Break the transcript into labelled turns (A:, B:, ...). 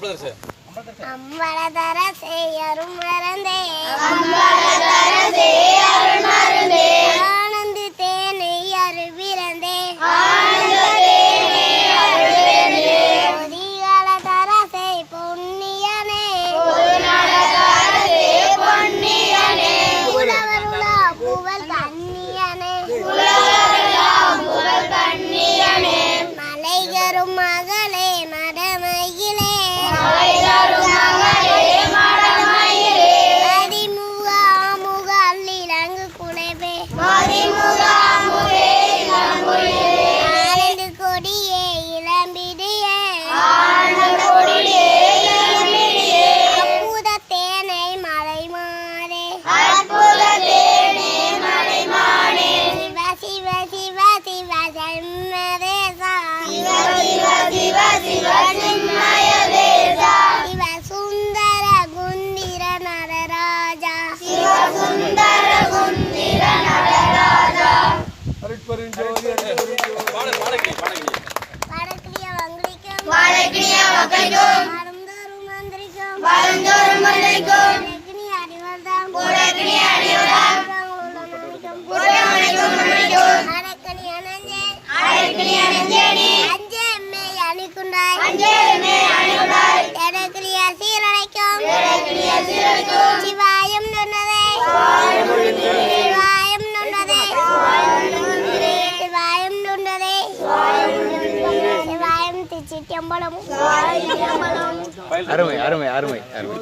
A: ஐம்பலதரசே ஐம்பலதரசே ஐம்பலதரசே உலகினி அடிவர்தாம் அரக்கணி அனஞ்சே அஞ்சே எம்மை அணிக்குண்டாய் எடக்கிரிய திச்சிட்டம்பலம்
B: அருமை அருமை அருமை அருமை.